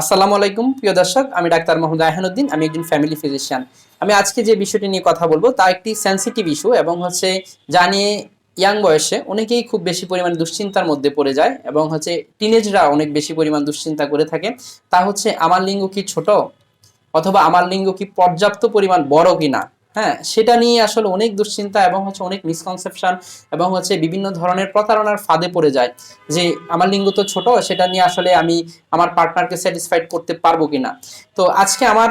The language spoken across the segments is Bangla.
আসসালামু আলাইকুম, প্রিয় দর্শক, আমি ডাক্তার মোহাম্মদ আহনুদ্দিন আমি একজন ফ্যামিলি ফিজিশিয়ান আমি আজকে যে বিষয়টি নিয়ে কথা বলব, তা একটি সেন্সিটিভ ইস্যু এবং হচ্ছে যা নিয়ে ইয়াং বয়সে অনেকেই খুব বেশি পরিমাণ দুশ্চিন্তার মধ্যে পড়ে যায় এবং হচ্ছে টিনেজরা অনেক বেশি পরিমাণ দুশ্চিন্তা করে থাকে। তা হচ্ছে, আমার লিঙ্গ কি ছোট? অথবা আমার লিঙ্গ কি পর্যাপ্ত পরিমাণ বড় কিনা? হ্যাঁ সেটা নিয়ে আসলে অনেক দুশ্চিন্তা এবং হচ্ছে অনেক মিসকনসেপশন এবং হচ্ছে বিভিন্ন ধরনের প্রতারণার ফাঁদে পড়ে যায়। যে আমার লিঙ্গ তো ছোট, সেটা নিয়ে আসলে আমি আমার পার্টনারকে স্যাটিসফাইড করতে পারব কিনা? তো আজকে আমার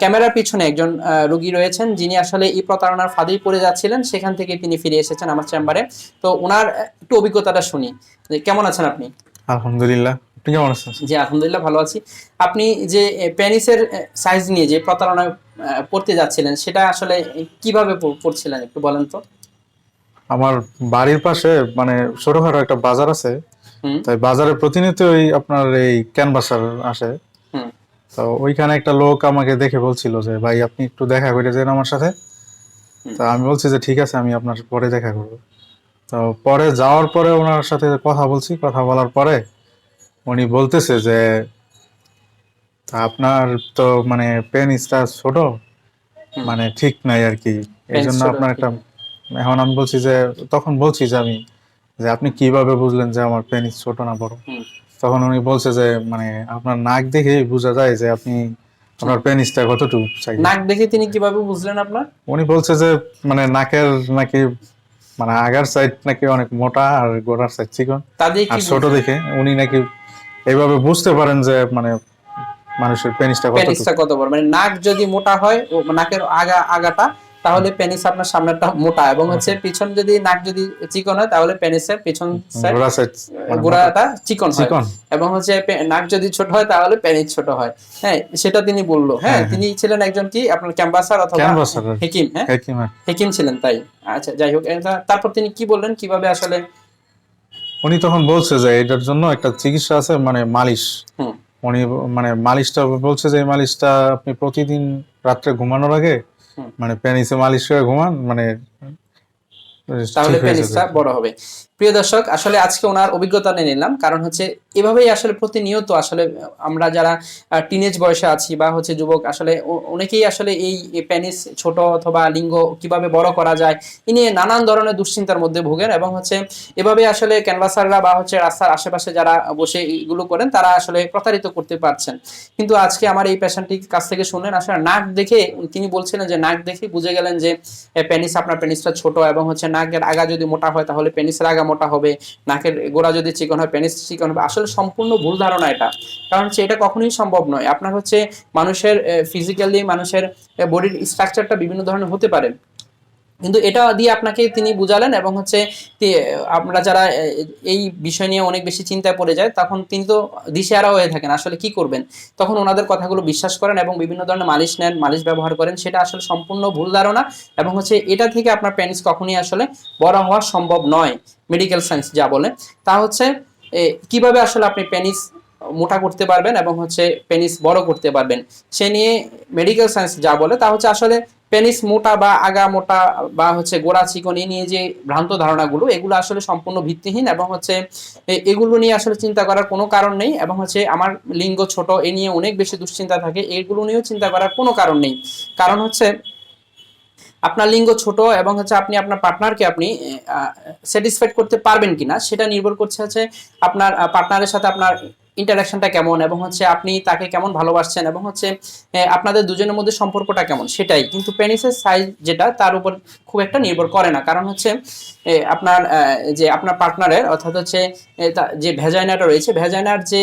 ক্যামেরার পিছনে একজন রোগী রয়েছেন, যিনি আসলে এই প্রতারণার ফাঁদেই পড়ে যাচ্ছিলেন, সেখান থেকে তিনি ফিরে এসেছেন আমার চেম্বারে তো ওনার একটু অভিজ্ঞতাটা শুনি। কেমন আছেন আপনি? আলহামদুলিল্লাহ। আপনি কেমন আছেন জি আলহামদুলিল্লাহ ভালো আছি। আপনি যে সাইজ নিয়ে যে প্রতারণা পড়তে যাচ্ছিলেন সেটা আসলে কীভাবে পড়ছিলেন একটু বলেন তো? আমার বাড়ির পাশে মানে ছোটখাটো একটা বাজার আছে। তাই বাজারে প্রতিনিয়তই আপনার এই ক্যানভাসার আসে। তো ওইখানে একটা লোক আমাকে দেখে বলছিল যে ভাই আপনি একটু দেখা করে যান আমার সাথে। তো আমি বলছি যে ঠিক আছে আমি আপনার পরে দেখা করব। তো পরে যাওয়ার পরে ওনার সাথে কথা বলছি। কথা বলার পরে উনি বলতেছে যে আপনার তো মানে পেনিসটা ছোট মানে ঠিক নাই আর কি। এই জন্য আপনার একটা এখন আমি বলছি যে তখন বলছি যে আমি যে আপনি কীভাবে বুঝলেন যে আমার পেনিস ছোট না বড়? তখন উনি বলছে যে মানে আপনার নাক দেখেই বোঝা যায় যে আপনি আপনার পেনিসটা কতটুকু চাই? নাক দেখে তিনি কীভাবে বুঝলেন আপনার? উনি বলছে যে মানে নাকের নাকি মানে আগার সাইড নাকি অনেক মোটা আর গোড়ার সাইড চিকন আর ছোট দেখে। উনি নাকি এইভাবে বুঝতে পারেন যে মানে মানুষের পেনিসটা কতটুকু? পেনিসটা কত বড়? মানে নাক যদি মোটা হয় ও নাকের আগা আগাটা তাহলে পেনিস আপনার সামনেরটা মোটা এবং হচ্ছে পিছন যদি নাক যদি চিকন হয় তাহলে পেনিসের পিছন মানে গোড়াটা চিকন হয়। চিকন। এবং হচ্ছে নাক যদি ছোট হয় তাহলে পেনিস ছোট হয়। হ্যাঁ সেটা তিনি বলল। হ্যাঁ হ্যাঁ, হ্যাঁ। তিনি ছিলেন একজন কি? আপনার ক্যাম্পাসার অথবা কি। হেকিম হ্যাঁ? হেকিম ছিলেন তাই। আচ্ছা যাই হোক তারপর তিনি কি বললেন? কীভাবে আসলে উনি তখন বলছে যে এটার জন্য একটা চিকিৎসা আছে মানে মালিশ। উনি মানে মালিশটা বলছে যে এই মালিশটা আপনি প্রতিদিন রাত্রে ঘুমানোর আগে মানে প্যানিসে মালিশ করে ঘুমান মানে তাহলে পেনিসটা বড় হবে। প্রিয় দর্শক আসলে আজকে ওনার অভিজ্ঞতা নিয়ে নিলাম কারণ হচ্ছে এভাবেই আসলে প্রতিনিয়ত আসলে আমরা যারা টিনেজ বয়সে আছি বা হচ্ছে যুবক আসলে অনেকেই আসলে এই পেনিস ছোট অথবা লিঙ্গ কীভাবে বড় করা যায় এ নিয়ে নানান ধরনের দুশ্চিন্তার মধ্যে ভোগেন এবং হচ্ছে এভাবে আসলে ক্যানভাসাররা বা হচ্ছে রাস্তার আশেপাশে যারা বসে এগুলো করেন তারা আসলে প্রতারিত করতে পারছেন। কিন্তু আজকে আমার এই পেশেন্টটির কাছ থেকে শুনলেন আসলে নাক দেখে তিনি বলছিলেন যে নাক দেখে বুঝে গেলেন যে প্যানিস আপনার পেনিসটা ছোট এবং হচ্ছে নাকের আগা যদি মোটা হয়, তাহলে পেনিসের আগা মোটা হবে। নাকের গোড়া যদি চিকন হয় পেনিস চিকন হবে। আসলে সম্পূর্ণ ভুল ধারণা এটা। কারণ এটা কখনোই সম্ভব নয়। আপনার হচ্ছে মানুষের ফিজিক্যালি মানুষের বডির স্ট্রাকচারটা বিভিন্ন ধরনের হতে পারে। কিন্তু এটা দিয়ে আপনাকে তিনি বুঝালেন এবং হচ্ছে আমরা যারা এই বিষয় নিয়ে অনেক বেশি চিন্তায় পড়ে যায়, তখন তিনি তো দিশেহারা হয়ে থাকেন, আসলে কি করবেন? তখন ওনাদের কথাগুলো বিশ্বাস করেন এবং বিভিন্ন ধরনের মালিশ নেন, মালিশ ব্যবহার করেন, সেটা আসলে সম্পূর্ণ ভুল ধারণা এবং হচ্ছে এটা থেকে আপনার পেনিস কখনই আসলে বড় হওয়া সম্ভব নয় মেডিকেল সায়েন্স যা বলে। তা হচ্ছে কীভাবে আসলে আপনি পেনিস মোটা করতে পারবেন এবং হচ্ছে পেনিস বড় করতে পারবেন, সে নিয়ে মেডিকেল সায়েন্স যা বলে, তা হচ্ছে আসলে পেনিস মোটা বা আগা মোটা বা হচ্ছে গোড়া চিকন এই নিয়ে যে ভ্রান্ত ধারণাগুলো, এগুলো আসলে সম্পূর্ণ ভিত্তিহীন এবং হচ্ছে এগুলো নিয়ে আসলে চিন্তা করার কোনো কারণ নেই এবং হচ্ছে আমার লিঙ্গ ছোট, এ নিয়ে অনেক বেশি দুশ্চিন্তা থাকে, এগুলো নিয়েও চিন্তা করার কোনো কারণ নেই। কারণ হচ্ছে আপনার লিঙ্গ ছোট এবং হচ্ছে আপনি আপনার পার্টনারকে আপনি স্যাটিসফাইড করতে পারবেন কিনা, সেটা নির্ভর করছে হচ্ছে আপনার পার্টনারের সাথে আপনার ইন্টারাকশনটা কেমন এবং হচ্ছে আপনি তাকে কেমন ভালোবাসছেন এবং হচ্ছে আপনাদের দুজনের মধ্যে সম্পর্কটা কেমন? সেটাই। কিন্তু পেনিসের সাইজ যেটা, তার উপর খুব একটা নির্ভর করে না। কারণ হচ্ছে আপনার যে আপনার পার্টনারের অর্থাৎ হচ্ছে যে ভেজাইনাটা রয়েছে ভেজাইনার যে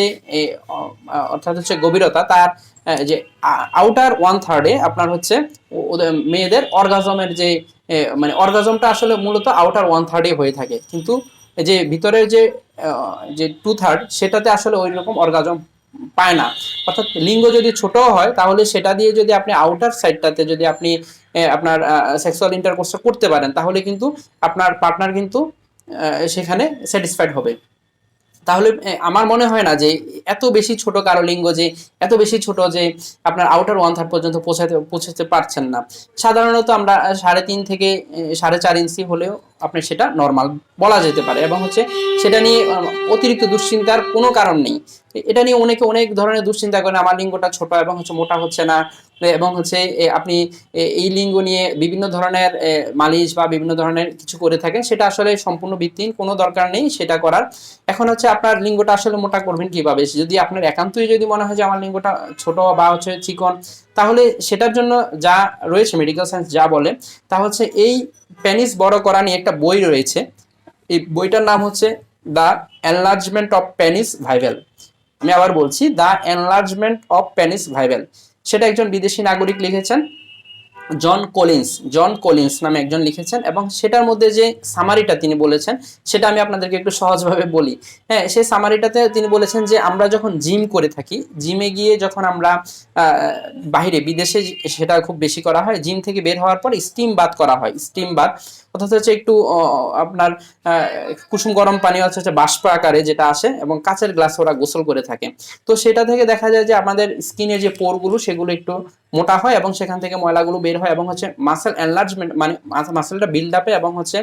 অর্থাৎ হচ্ছে গভীরতা, তার যে আউটার ওয়ান থার্ডে আপনার হচ্ছে মেয়েদের অর্গাজমের যে মানে অর্গাজমটা আসলে মূলত আউটার ওয়ান থার্ডে হয়ে থাকে। কিন্তু যে ভিতরের যে যে টু থার্ড সেটাতে আসলে ওই রকম অর্গাজম পায় না। অর্থাৎ লিঙ্গ যদি ছোট হয়, তাহলে সেটা দিয়ে যদি আপনি আউটার সাইডটাতে যদি আপনি আপনার সেক্সুয়াল ইন্টারকোর্সটা করতে পারেন, তাহলে কিন্তু আপনার পার্টনার কিন্তু সেখানে স্যাটিসফাইড হবে। তাহলে আমার মনে হয় না যে এত বেশি ছোট কারও লিঙ্গ যে, এত বেশি ছোট যে আপনার আউটার ওয়ান থার্ড পর্যন্ত পৌঁছাতে পৌঁছাতে পারছেন না। সাধারণত আমরা সাড়ে তিন থেকে সাড়ে চার ইঞ্চি হলেও আপনি সেটা নর্মাল বলা যেতে পারে এবং হচ্ছে সেটা নিয়ে অতিরিক্ত দুশ্চিন্তার কোনো কারণ নেই। এটা নিয়ে অনেকে অনেক ধরনের দুশ্চিন্তা করেন, আমার লিঙ্গটা ছোট এবং হচ্ছে মোটা হচ্ছে না। এবং হচ্ছে আপনি এই লিঙ্গ নিয়ে বিভিন্ন ধরনের মালিশ বা বিভিন্ন ধরনের কিছু করে থাকেন, সেটা আসলে সম্পূর্ণ ভিত্তিহীন, কোনো দরকার নেই সেটা করার। এখন হচ্ছে আপনার লিঙ্গটা আসলে মোটা করবেন কীভাবে? যদি আপনার একান্তই যদি মনে হয় যে আমার লিঙ্গটা ছোট বা হচ্ছে চিকন তাহলে সেটার জন্য যা রয়েছে মেডিকেল সায়েন্স যা বলে, তা হচ্ছে এই প্যানিস বড় করা নিয়ে একটা বই রয়েছে। এই বইটার নাম হচ্ছে the enlargement of penis bible আমি আবার বলছি the enlargement of penis bible সেটা একজন বিদেশি নাগরিক লিখেছেন। জন কলিন্স জন কলিন্স নামে একজন লিখেছেন এবং সেটার মধ্যে যে সামারিটা তিনি বলেছেন, সেটা আমি আপনাদেরকে একটু সহজভাবে বলি। হ্যাঁ সেই সামারিটাতে তিনি বলেছেন যে, আমরা যখন জিম করে থাকি জিমে গিয়ে যখন আমরা বাহিরে বিদেশে সেটা খুব বেশি করা হয় জিম থেকে বের হওয়ার পর স্টিম বাত করা হয়। স্টিম বাত অর্থাৎ হচ্ছে একটু আপনার কুসুম গরম পানি হচ্ছে বাষ্প আকারে যেটা আসে এবং কাচের গ্লাসে ওরা গোসল করে থাকে। তো সেটা থেকে দেখা যায় যে আমাদের স্কিনে যে পোরগুলো সেগুলো একটু মোটা হয় এবং সেখান থেকে ময়লাগুলো বের হয় এবং হচ্ছে মাসেল এনলার্জমেন্ট মানে মাসেলটা বিল্ড আপে এবং হচ্ছে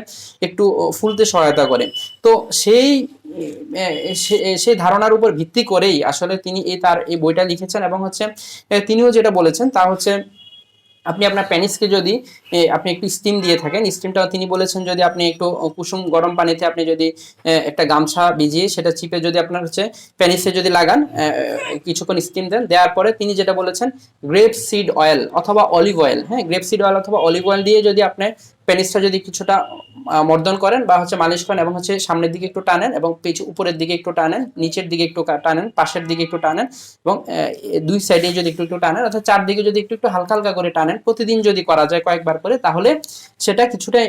একটু ফুলতে সহায়তা করে। তো সেই সেই ধারণার উপর ভিত্তি করেই আসলে তিনি এই তার, এই বইটা লিখেছেন এবং হচ্ছে তিনিও যেটা বলেছেন তা হচ্ছে আপনি আপনার প্যানিসকে যদি আপনি একটু স্টিম দিয়ে থাকেন স্টিমটা তিনি বলেছেন যদি আপনি একটু কুসুম গরম পানিতে আপনি যদি একটা গামছা ভিজিয়ে সেটা চিপে যদি আপনার হচ্ছে প্যানিসে যদি লাগান কিছুক্ষণ স্টিম দেন, দেওয়ার পরে তিনি যেটা বলেছেন গ্রেপ সিড অয়েল অথবা অলিভ অয়েল হ্যাঁ গ্রেপ সিড অয়েল অথবা অলিভ অয়েল দিয়ে যদি আপনি পেনিসটা যদি কিছুটা মর্দন করেন বা হচ্ছে মালিশ করেন এবং হচ্ছে সামনের দিকে একটু টানেন এবং পিছু, উপরের দিকে একটু টানেন, নিচের দিকে একটু টানেন, পাশের দিকে একটু টানেন এবং দুই সাইডে যদি একটু একটু টানেন অর্থাৎ চারদিকে যদি একটু একটু হালকা হালকা করে টানেন, প্রতিদিন যদি করা যায় কয়েকবার করে, তাহলে সেটা কিছুটা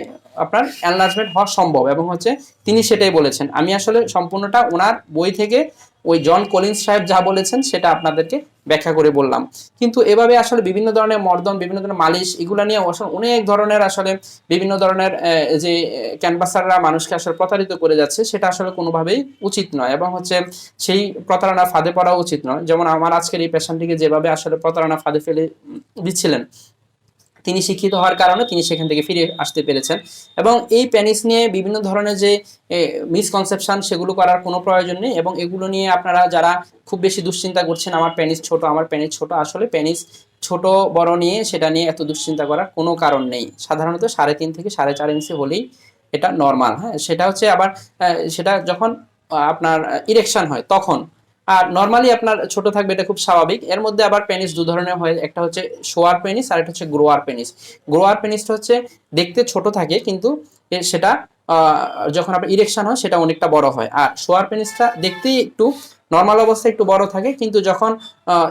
আপনার এনলার্জমেন্ট হওয়া সম্ভব এবং হচ্ছে তিনি সেটাই বলেছেন। আমি আসলে সম্পূর্ণটা ওনার বই থেকে ওই জন কলিন্স সাহেব যা বলেছেন সেটা আপনাদেরকে ব্যাখ্যা করে বললাম। কিন্তু এভাবে আসলে বিভিন্ন ধরনের মর্দন, বিভিন্ন ধরনের মালিশ এগুলো নিয়ে আসলে অনেক ধরনের আসলে বিভিন্ন ধরনের যে ক্যানভাসাররা মানুষকে আসলে প্রতারিত করে যাচ্ছে, সেটা আসলে কোনোভাবেই উচিত নয় এবং হচ্ছে সেই প্রতারণা ফাঁদে পড়া উচিত নয়। যেমন আমার আজকের এই পেশেন্টটিকে যেভাবে আসলে প্রতারণা ফাঁদে ফেলে দিচ্ছিলেন তিনি শিক্ষিত হওয়ার কারণে তিনি সেখান থেকে ফিরে আসতে পেরেছেন। এবং এই প্যানিস নিয়ে বিভিন্ন ধরনের যে মিসকনসেপশন সেগুলো করার কোনো প্রয়োজন নেই এবং এগুলো নিয়ে আপনারা যারা খুব বেশি দুশ্চিন্তা করছেন, আমার প্যানিস ছোট, আমার প্যানিস ছোট, আসলে প্যানিস ছোট বড় নিয়ে সেটা নিয়ে এত দুশ্চিন্তা করার কোনো কারণ নেই। সাধারণত সাড়ে তিন থেকে সাড়ে চার ইঞ্চি হলেই এটা নর্মাল হ্যাঁ? সেটা হচ্ছে আবার সেটা যখন আপনার ইরেকশন হয়, তখন আর নর্মালি আপনার ছোট থাকবে, এটা খুব স্বাভাবিক। এর মধ্যে আবার পেনিস দু ধরনের হয়, একটা হচ্ছে শোয়ার পেনিস আর একটা হচ্ছে গ্রোয়ার পেনিস গ্রোয়ার পেনিসটা হচ্ছে দেখতে ছোট থাকে, কিন্তু সেটা যখন আপনার ইরেকশন হয়, সেটা অনেকটা বড় হয়। আর শোয়ার পেনিসটা দেখতেই একটু নর্মাল অবস্থায় একটু বড় থাকে, কিন্তু যখন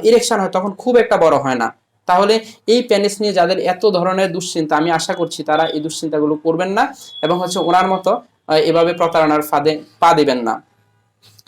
ইরেকশন হয়, তখন খুব একটা বড় হয় না। তাহলে এই প্যানিস নিয়ে যাদের এত ধরনের দুশ্চিন্তা, আমি আশা করছি তারা এই দুশ্চিন্তাগুলো করবেন না এবং হচ্ছে ওনার মতো এভাবে প্রতারণার ফাঁদে পা দেবেন না।